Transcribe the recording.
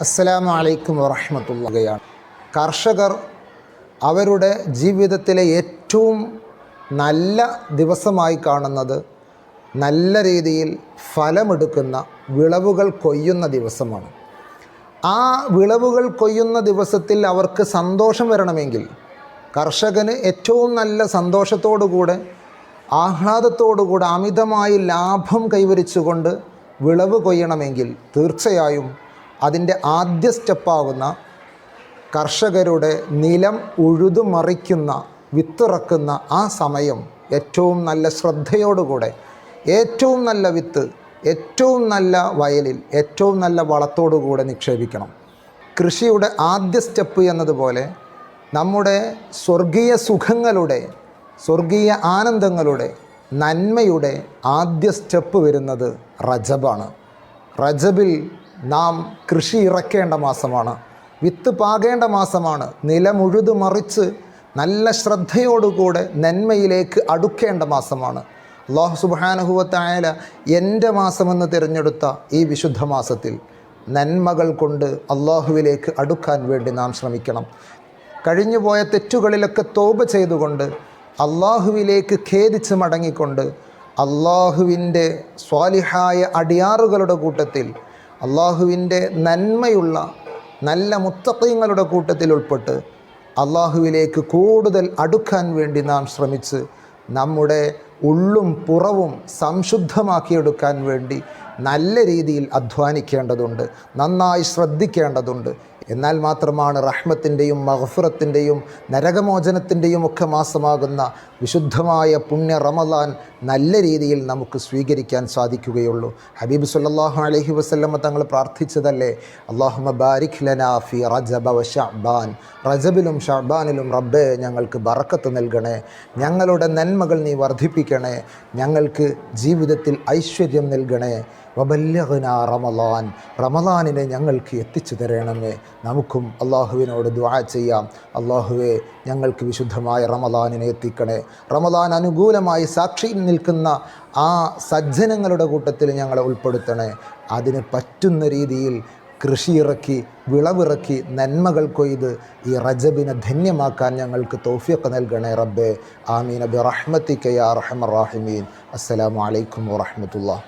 അസ്സലാമു അലൈക്കും കർഷകർ അവരുടെ ജീവിതത്തിലെ ഏറ്റവും നല്ല ദിവസമായി കാണുന്നത് നല്ല രീതിയിൽ ഫലമെടുക്കുന്ന വിളവുകൾ കൊയ്യുന്ന ദിവസമാണ്. ആ വിളവുകൾ കൊയ്യുന്ന ദിവസത്തിൽ അവർക്ക് സന്തോഷം വരണമെങ്കിൽ കർഷകന് ഏറ്റവും നല്ല സന്തോഷത്തോടുകൂടെ ആഹ്ലാദത്തോടുകൂടെ അമിതമായി ലാഭം കൈവരിച്ചുകൊണ്ട് വിളവ് കൊയ്യണമെങ്കിൽ തീർച്ചയായും അതിന്റെ ആദ്യ സ്റ്റെപ്പാകുന്ന കർഷകരുടെ നിലം ഉഴുതുമറിക്കുന്ന വിത്തിറക്കുന്ന ആ സമയം ഏറ്റവും നല്ല ശ്രദ്ധയോടുകൂടെ ഏറ്റവും നല്ല വിത്ത് ഏറ്റവും നല്ല വയലിൽ ഏറ്റവും നല്ല വളത്തോടുകൂടെ നിക്ഷേപിക്കണം. കൃഷിയുടെ ആദ്യ സ്റ്റെപ്പ് എന്നതുപോലെ നമ്മുടെ സ്വർഗീയ സുഖങ്ങളുടെ സ്വർഗീയ ആനന്ദങ്ങളുടെ നന്മയുടെ ആദ്യ സ്റ്റെപ്പ് വരുന്നത് റജബാണ്. റജബിൽ നാം കൃഷി ഇറക്കേണ്ട മാസമാണ്. വിത്ത് പാകേണ്ട മാസമാണ്. നിലമുഴുതു മറിച്ച് നല്ല ശ്രദ്ധയോടുകൂടെ നന്മയിലേക്ക് അടുക്കേണ്ട മാസമാണ്. അള്ളാഹു സുബാനുഭവത്തായാല എന്റെ മാസമെന്ന് തിരഞ്ഞെടുത്ത ഈ വിശുദ്ധ മാസത്തിൽ നന്മകൾ കൊണ്ട് അള്ളാഹുവിലേക്ക് അടുക്കാൻ വേണ്ടി നാം ശ്രമിക്കണം. കഴിഞ്ഞുപോയ തെറ്റുകളിലൊക്കെ തോപ ചെയ്തുകൊണ്ട് അള്ളാഹുവിലേക്ക് ഖേദിച്ച് മടങ്ങിക്കൊണ്ട് അള്ളാഹുവിന്റെ സ്വാലിഹായ അടിയാറുകളുടെ കൂട്ടത്തിൽ അള്ളാഹുവിന്റെ നന്മയുള്ള നല്ല മുത്തക്കയങ്ങളുടെ കൂട്ടത്തിൽ ഉൾപ്പെട്ട് അള്ളാഹുവിലേക്ക് കൂടുതൽ അടുക്കാൻ വേണ്ടി നാം ശ്രമിച്ച് നമ്മുടെ ഉള്ളും പുറവും സംശുദ്ധമാക്കിയെടുക്കാൻ വേണ്ടി നല്ല രീതിയിൽ അധ്വാനിക്കേണ്ടതുണ്ട് നന്നായി ശ്രദ്ധിക്കേണ്ടതുണ്ട്. എന്നാൽ മാത്രമാണ് റഹ്മത്തിന്റെയും മഹഫുറത്തിന്റെയും നരകമോചനത്തിന്റെയും ഒക്കെ മാസമാകുന്ന വിശുദ്ധമായ പുണ്യ റമദാൻ നല്ല രീതിയിൽ നമുക്ക് സ്വീകരിക്കാൻ സാധിക്കുകയുള്ളൂ. ഹബീബ് സുല്ലാഹു അലഹി വസ്ല്ലമ്മ തങ്ങൾ പ്രാർത്ഥിച്ചതല്ലേ? അള്ളാഹുമ ബാരിഖ് ലനാഫി റജബ വ ഷഅബാൻ. റജബിലും ഷാബാനിലും റബ്ബെ ഞങ്ങൾക്ക് ബറക്കത്ത് നൽകണേ. ഞങ്ങളുടെ നന്മകൾ നീ വർദ്ധിപ്പിക്കണേ ഞങ്ങൾക്ക് ജീവിതത്തിൽ ഐശ്വര്യം നൽകണേ. വബല്യഹന റമലാൻ റമലാനിനെ ഞങ്ങൾക്ക് എത്തിച്ചു തരണമേ. നമുക്കും അള്ളാഹുവിനോട് ദ്വാ ചെയ്യാം. അള്ളാഹുവെ ഞങ്ങൾക്ക് വിശുദ്ധമായ റമലാനിനെ എത്തിക്കണേ. റമലാൻ അനുകൂലമായി സാക്ഷി നിൽക്കുന്ന ആ സജ്ജനങ്ങളുടെ കൂട്ടത്തിൽ ഞങ്ങളെ ഉൾപ്പെടുത്തണേ. അതിന് പറ്റുന്ന രീതിയിൽ കൃഷി ഇറക്കി വിളവിറക്കി നന്മകൾ കൊയ്ത് ഈ റജബിനെ ധന്യമാക്കാൻ ഞങ്ങൾക്ക് തോഫിയൊക്കെ നൽകണേ റബ്ബെ. ആമീൻ. അബി റഹ്മത്തിക്കയാ റഹ്മ റാഹിമീൻ. അസ്സലാമലൈക്കും അലൈക്കും വറഹമത്തുള്ള